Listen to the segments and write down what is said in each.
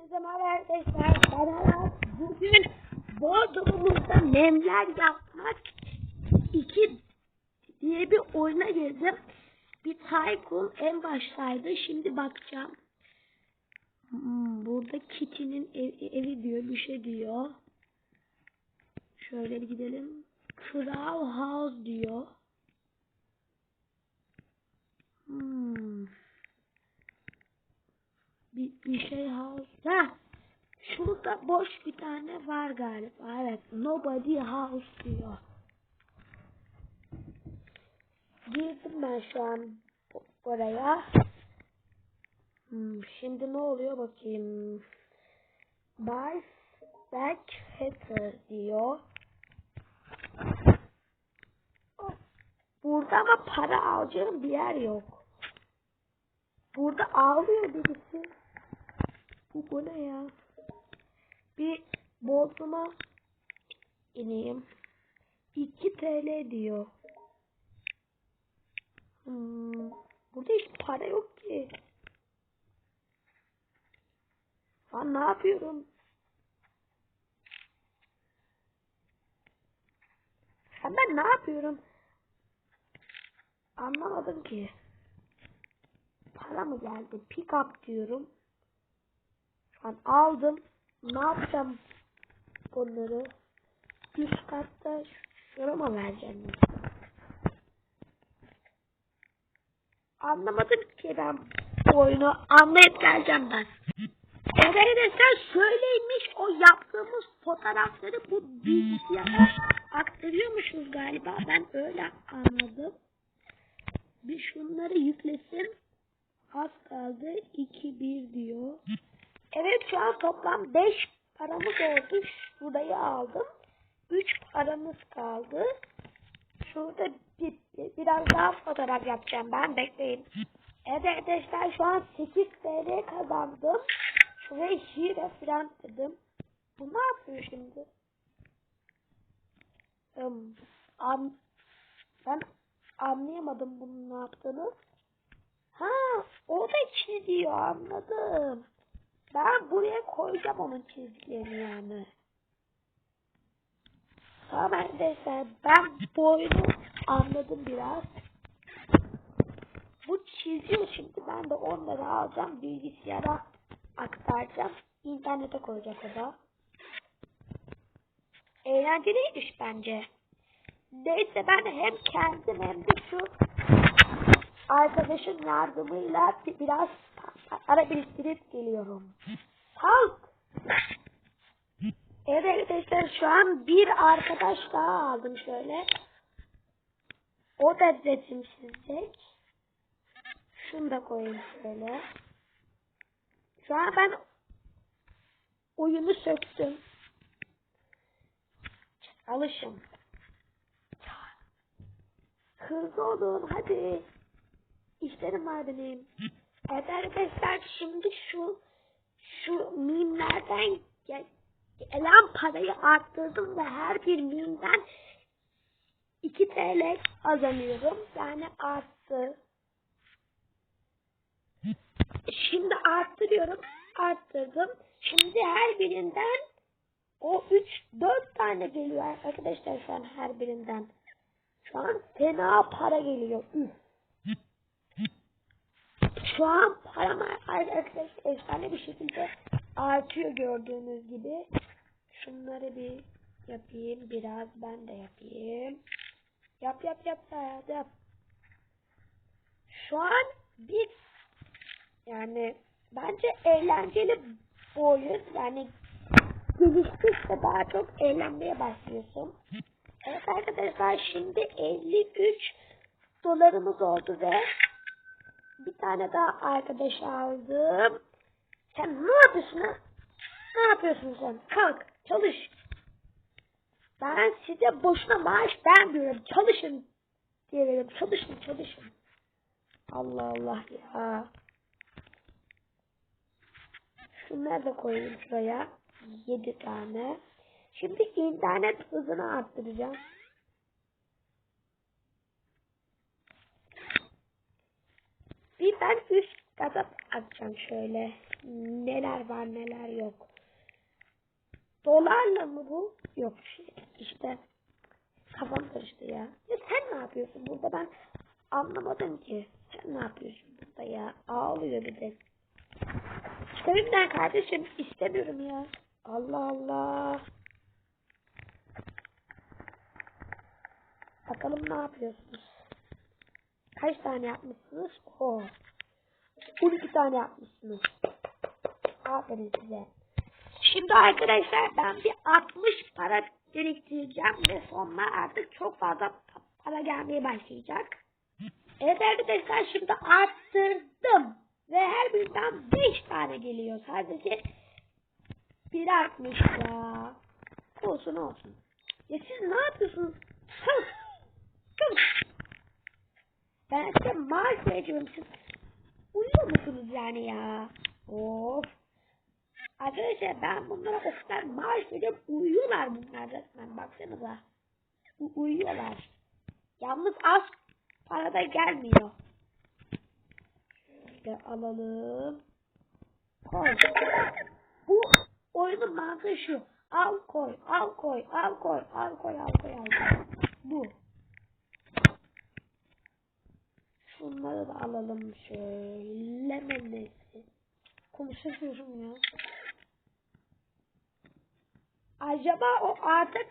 Hepinize merhaba arkadaşlar. Aras. Bugün Bodrum'umuzda nemler yapmak 2 diye bir oyuna girdim. Bir Tycoon en baştaydı. Şimdi bakacağım. Hmm, burada Kitty'nin ev- evi diyor. Bir şey diyor. Şöyle gidelim. Crow House diyor. Hmm. Bir, bir şey house. Ha. Şurada boş bir tane var galiba. Evet. Nobody house diyor. Girdim ben şu an oraya. Hmm, şimdi ne oluyor bakayım. Buy back hacker diyor. Oh, Burada ama para alacağım bir yer yok. Burada ağlıyor birisi. Bu, bu ne ya? Bir bodruma ineyim. 2 TL diyor. Hmm, burada hiç para yok ki. Ben ne yapıyorum? Ha ben ne yapıyorum? Anlamadım ki. Para mı geldi? Pick up diyorum. An aldım. Ne yapacağım bunları? Üst katta şuna mı vereceğim? Anlamadım ki ben bu oyunu. Anlayıp geleceğim ben. Arkadaşlar şöyleymiş o yaptığımız fotoğrafları bu bilgisayara aktarıyormuşuz galiba. Ben öyle anladım. Bir şunları yüklesin. Az kaldı. 2-1 diyor. Evet şu an toplam 5 paramız oldu. Şurayı aldım. 3 paramız kaldı. Şurada bir, bir- biraz daha fotoğraf yapacağım ben. Bekleyin. Evet arkadaşlar şu an 8 TL kazandım. Şuraya şiire falan dedim. Bu ne yapıyor şimdi? Um, an, ben anlayamadım bunun ne yaptığını. Ha, o da çiziyor anladım. Ben buraya koyacağım onun çizgilerini yani. Tamam arkadaşlar ben bu oyunu anladım biraz. Bu çiziyor şimdi ben de onları alacağım bilgisayara aktaracağım. İnternete koyacak o da. Eğlenceliymiş bence. Neyse ben hem kendim hem de şu arkadaşın yardımıyla bi- biraz para biriktirip geliyorum. Kalk. Evet arkadaşlar şu an bir arkadaş daha aldım şöyle. O da resim çizecek. Şunu da koyayım şöyle. Şu an ben oyunu söktüm. Alışım. Hızlı olun hadi. İşlerim var benim. Evet arkadaşlar şimdi şu şu mimlerden gel- gelen parayı arttırdım ve her bir mimden 2 TL kazanıyorum. Yani arttı. Şimdi arttırıyorum. Arttırdım. Şimdi her birinden o 3 4 tane geliyor arkadaşlar şu an her birinden. Şu an fena para geliyor. Üf. Şu an param arkadaşlar efsane bir şekilde artıyor gördüğünüz gibi. Şunları bir yapayım. Biraz ben de yapayım. Yap yap yap yap. Şu an bir yani bence eğlenceli bu oyun. Yani geliştikçe daha çok eğlenmeye başlıyorsun. Evet arkadaşlar şimdi 53 dolarımız oldu ve bir tane daha arkadaş aldım. Sen ne yapıyorsun ha? Ne yapıyorsun sen? Kalk çalış. Ben size boşuna maaş vermiyorum. Çalışın diye veriyorum. Çalışın çalışın. Allah Allah ya. Şunları da koyayım şuraya. 7 tane. Şimdi internet hızını arttıracağım. Bir ben üst Gaza atacağım şöyle. Neler var neler yok. Dolarla mı bu? Yok işte. Kafam karıştı ya. Ya sen ne yapıyorsun burada ben anlamadım ki. Sen ne yapıyorsun burada ya? Ağlıyor bir de. Evimden kardeşim istemiyorum ya. Allah Allah. Bakalım ne yapıyorsunuz? Kaç tane yapmışsınız? Oo. 12 tane yapmışsınız. Aferin size. Şimdi arkadaşlar ben bir 60 para biriktireceğim ve sonuna artık çok fazla para gelmeye başlayacak. Evet arkadaşlar şimdi arttırdım. Ve her birinden 5 tane geliyor sadece. Bir artmış ya. Olsun olsun. Ya siz ne yapıyorsunuz? Ben size maaş veriyorum. Siz uyuyor musunuz yani ya? Of. Arkadaşlar ben bunlara o kadar maaş veriyorum. Uyuyorlar bunlar resmen. Baksanıza. U- uyuyorlar. Yalnız az parada gelmiyor. Şöyle alalım. Koy. Bu oyunun mantığı şu. Al koy, al koy, al koy, al koy, al koy, al koy. Bu. Şunları da alalım şöyle menesi. Konuşamıyorum ya. Acaba o artık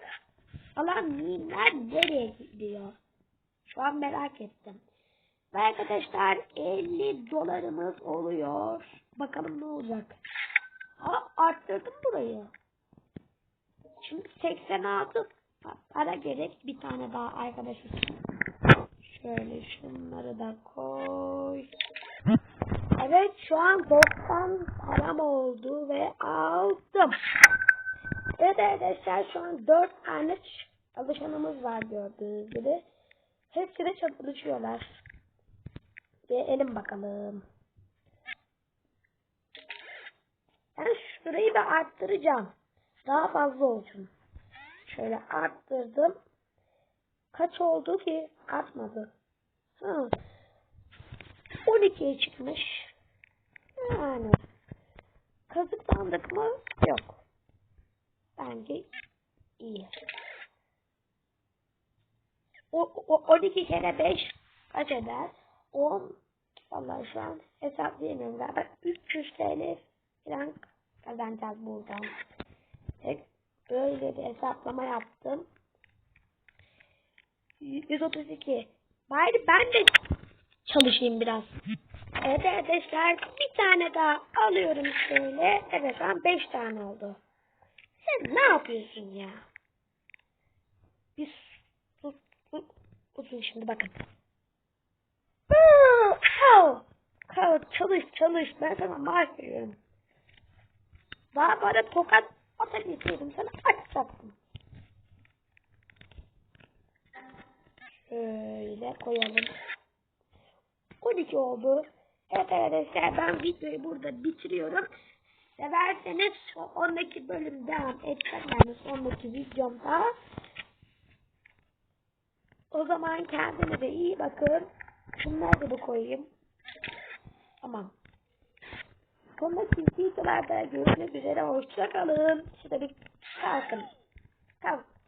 alan mimler nereye gidiyor? Şu an merak ettim. Ve arkadaşlar 50 dolarımız oluyor. Bakalım ne olacak. Ha arttırdım burayı. Şimdi 86 pa- para gerek. Bir tane daha arkadaşım. Şöyle şunları da koy. Şu an 90 param oldu ve aldım. Evet arkadaşlar şu an 4 tane çalışanımız var gördüğünüz gibi. Hepsi de çalışıyorlar. Gelelim bakalım. Ben şurayı da arttıracağım. Daha fazla olsun. Şöyle arttırdım. Kaç oldu ki? Artmadı. Hı. 12'ye çıkmış. Yani. Kazıklandık mı? Yok. Bence iyi. O, o 12 kere 5 kaç eder? 10 Vallahi şu an hesaplayamıyorum galiba 300 TL falan kazanacağız buradan. Tek böyle bir hesaplama yaptım. 132. Bari ben de çalışayım biraz. Evet arkadaşlar tane daha alıyorum şöyle. Evet an 5 tane oldu. Sen ne yapıyorsun ya? Biz susun şimdi bakın. Kal. Kal çalış çalış. Ben sana maaş veriyorum. Daha bana tokat atabilseydim sana açacaktım. Şöyle koyalım. 12 oldu. Evet arkadaşlar ben videoyu burada bitiriyorum. Severseniz sonraki bölüm devam edeceğim. Yani sonraki videomda. O zaman kendinize iyi bakın. Şunları da bu koyayım. Tamam. Sonraki videolarda görüşmek üzere. Hoşçakalın. Şurada bir kalkın. Kalk.